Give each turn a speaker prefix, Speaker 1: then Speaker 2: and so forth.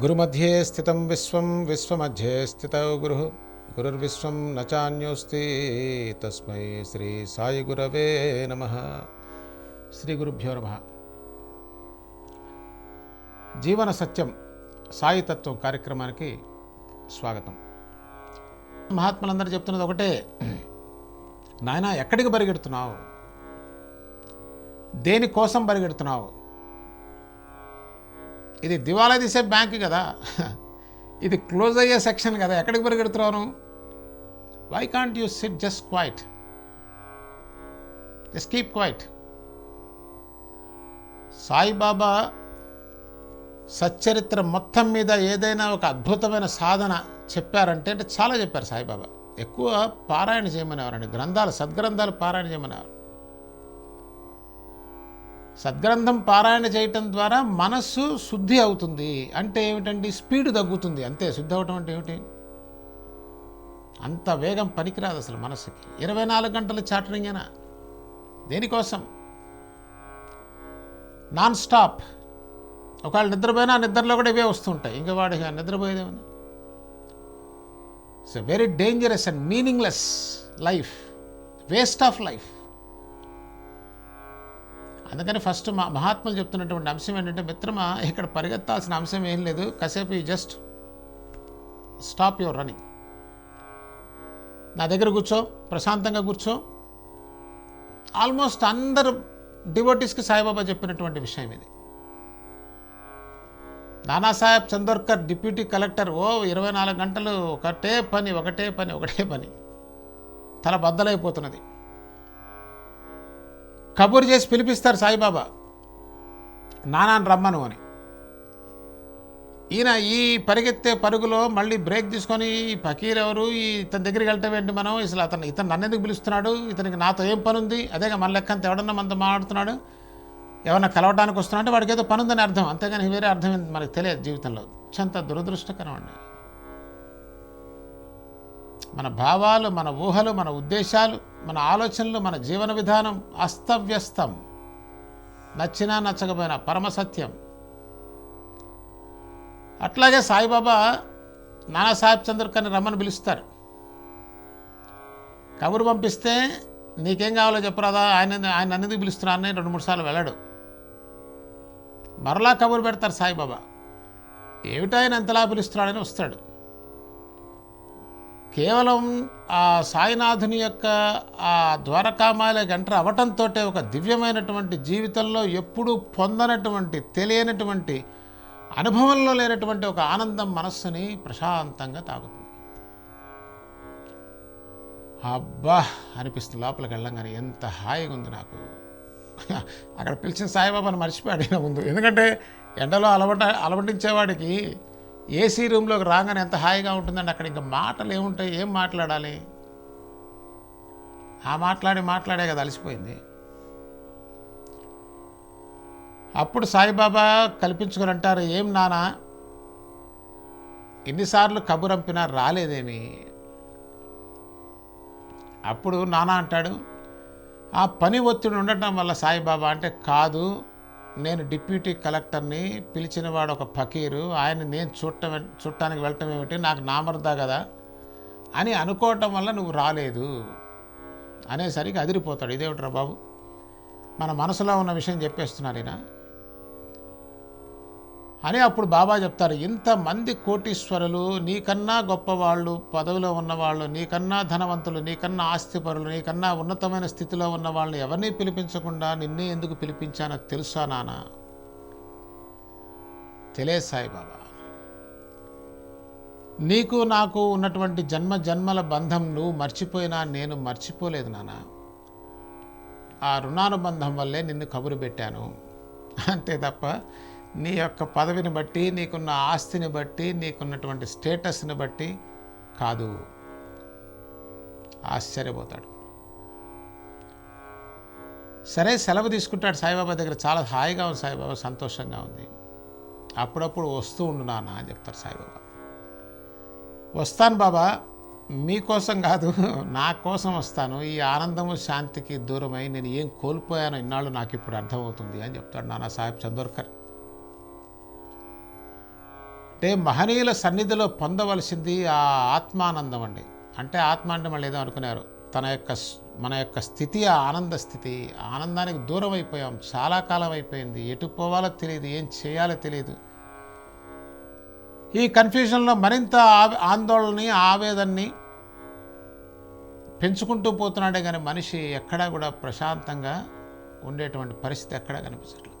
Speaker 1: గురుమధ్యే స్థితం విశ్వం విశ్వమధ్యే స్థిత గురు. గురుర్విశ్వం నచాన్యోస్తి తస్మై శ్రీ సాయి గురవే నమ. శ్రీ గురుభ్యో నమ. జీవన సత్యం సాయి తత్వం కార్యక్రమానికి స్వాగతం. మహాత్ములందరూ చెప్తున్నది ఒకటే. నాయన ఎక్కడికి పరిగెడుతున్నావు? దేనికోసం పరిగెడుతున్నావు? ఇది దివాలా తీసే బ్యాంక్ కదా. ఇది క్లోజ్ అయ్యే సెక్షన్ కదా. ఎక్కడికి పరిగెడుతున్నాను why can't you sit just quiet just keep quiet Sai Baba Satcharitra మొత్తం మీద ఏదైనా ఒక అద్భుతమైన సాధన చెప్పారంటే అంటే చాలా చెప్పారు సాయిబాబా. ఎక్కువ పారాయణ చేయమనేవారండి. గ్రంథాలు సద్గ్రంథాలు పారాయణ చేయమనేవారు. సద్గ్రంథం పారాయణ చేయటం ద్వారా మనస్సు శుద్ధి అవుతుంది. అంటే ఏమిటండి? స్పీడ్ తగ్గుతుంది. అంతే శుద్ధి అవటం అంటే ఏమిటి? అంత వేగం పనికిరాదు అసలు మనస్సుకి. ఇరవై నాలుగు గంటలు చాటరింగేనా? దేనికోసం? Non stop. ఒకవేళ నిద్రపోయినా నిద్రలో కూడా ఇవే వస్తుంటాయి. ఇంకా వాడి నిద్రపోయేదేమని it's very dangerous and meaningless life waste of life అందుకని ఫస్ట్ మా మహాత్ములు చెప్తున్నటువంటి అంశం ఏంటంటే మిత్రమా ఇక్కడ పరిగెత్తాల్సిన అంశం ఏం లేదు. కాసేపు జస్ట్ స్టాప్ యువర్ రన్నింగ్ నా దగ్గర కూర్చో ప్రశాంతంగా కూర్చో. ఆల్మోస్ట్ అందరు డివోటీస్కి సాయిబాబా చెప్పినటువంటి విషయం ఇది. నానాసాహెబ్ చందోర్కర్ డిప్యూటీ కలెక్టర్ ఓ ఇరవై నాలుగు గంటలు ఒకటే పని ఒకటే పని ఒకటే పని. తల బద్దలైపోతున్నది. కబురు చేసి పిలిపిస్తారు సాయిబాబా. నానాన్ని రమ్మను అని. ఈయన ఈ పరిగెత్తే పరుగులో మళ్ళీ బ్రేక్ తీసుకొని ఈ ఫకీర్ ఎవరు? ఈ ఇతని దగ్గరికి వెళ్ళటం ఏంటి మనం? అసలు అతను ఇతను నన్ను ఎందుకు పిలుస్తున్నాడు? ఇతనికి నాతో ఏం పని ఉంది? అదేగా మన లెక్క అంత ఎవడన్నా మనతో మాట్లాడుతున్నాడు? ఏమన్నా కలవడానికి వస్తున్నాడు? అంటే వాడికి ఏదో పని ఉందని అర్థం. అంతేగాని వేరే అర్థం మనకు తెలియదు జీవితంలో. చాలా దురదృష్టకరం అండి. మన భావాలు మన ఊహలు మన ఉద్దేశాలు మన ఆలోచనలు మన జీవన విధానం అస్తవ్యస్తం. నచ్చినా నచ్చకపోయినా పరమసత్యం అట్లాగే సాయిబాబా నానాసాహెబ్ చంద్రకర్ని రమ్మని పిలుస్తారు. కబురు పంపిస్తే నీకేం కావాలో చెప్పరాదా? ఆయన ఆయన అన్నిది పిలుస్తున్నానని రెండు మూడు సార్లు వెళ్ళాడు. మరలా కబురు పెడతారు సాయిబాబా. ఏమిటో ఆయన ఎంతలా పిలుస్తున్నాడని వస్తాడు. కేవలం ఆ సాయినాథుని యొక్క ఆ ద్వారకామాల ఎంటర్ అవటంతో ఒక దివ్యమైనటువంటి జీవితంలో ఎప్పుడూ పొందనటువంటి తెలియనటువంటి అనుభవంలో లేనటువంటి ఒక ఆనందం మనస్సుని ప్రశాంతంగా తాగుతుంది అబ్బా! అనిపిస్తుంది లోపలికి వెళ్ళంగానే ఎంత హాయిగా ఉంది నాకు. అక్కడ పిలిచిన సాయిబాబాను మర్చిపోయాడు ముందు. ఎందుకంటే ఎండలో అలవట అలవటించేవాడికి ఏసీ రూమ్లోకి రాగానే ఎంత హాయిగా ఉంటుందండి. అక్కడ ఇంకా మాటలు ఏముంటాయి? ఏం మాట్లాడాలి? ఆ మాట్లాడి మాట్లాడే కదా అలసిపోయింది. అప్పుడు సాయిబాబా కల్పించుకొని అంటారు ఏం నానా? ఎన్నిసార్లు కబురంపినా రాలేదేమి? అప్పుడు నానా అంటాడు ఆ పని ఒత్తిడి ఉండటం వల్ల సాయిబాబా అంటే కాదు నేను డిప్యూటీ కలెక్టర్ని పిలిచిన వాడు ఒక ఫకీరు. ఆయన నేను చూడటం చూడటానికి వెళ్ళటం ఏమిటి? నాకు నామర్దా కదా అని అనుకోవటం వల్ల నువ్వు రాలేదు అనేసరికి అదిరిపోతాడు. ఇదేమిట్రా బాబు? మన మనసులో ఉన్న విషయం చెప్పేస్తున్నారు ఈయన. అని అప్పుడు బాబా చెప్తారు ఇంతమంది కోటీశ్వరులు నీకన్నా గొప్పవాళ్ళు పదవిలో ఉన్నవాళ్ళు నీకన్నా ధనవంతులు నీకన్నా ఆస్తిపరులు నీకన్నా ఉన్నతమైన స్థితిలో ఉన్న వాళ్ళని ఎవరిని పిలిపించకుండా నిన్నే ఎందుకు పిలిపించానో తెలుసా నానా తెలియదు సాయిబాబా నీకు నాకు ఉన్నటువంటి జన్మ జన్మల బంధం నువ్వు మర్చిపోయినా నేను మర్చిపోలేదు నానా ఆ రుణానుబంధం వల్లే నిన్ను కబురు పెట్టాను. అంతే తప్ప నీ యొక్క పదవిని బట్టి నీకున్న ఆస్తిని బట్టి నీకున్నటువంటి స్టేటస్ని బట్టి కాదు. ఆశ్చర్యపోతాడు. సరే సెలవు తీసుకుంటాడు సాయిబాబా దగ్గర. చాలా హాయిగా ఉంది సాయిబాబా సంతోషంగా ఉంది. అప్పుడప్పుడు వస్తూ ఉండు నాన్న అని చెప్తారు సాయిబాబా. వస్తాను బాబా మీకోసం కాదు నా కోసం వస్తాను. ఈ ఆనందము శాంతికి దూరమై నేను ఏం కోల్పోయానో ఇన్నాళ్ళు నాకు ఇప్పుడు అర్థమవుతుంది అని చెప్తాడు నానా సాహెబ్ చందోర్కర్. అంటే మహనీయుల సన్నిధిలో పొందవలసింది ఆ ఆత్మానందం అండి. అంటే ఆత్మ అంటే మళ్ళీ ఏదో అనుకున్నారు తన యొక్క మన యొక్క స్థితి ఆ ఆనంద స్థితి ఆనందానికి దూరం అయిపోయాం. చాలా కాలం అయిపోయింది. ఎటు పోవాలో తెలియదు. ఏం చేయాలో తెలియదు. ఈ కన్ఫ్యూజన్లో మరింత ఆందోళనని ఆవేదనని పెంచుకుంటూ పోతున్నాడే కానీ మనిషి ఎక్కడా కూడా ప్రశాంతంగా ఉండేటువంటి పరిస్థితి ఎక్కడా కనిపించట్లేదు.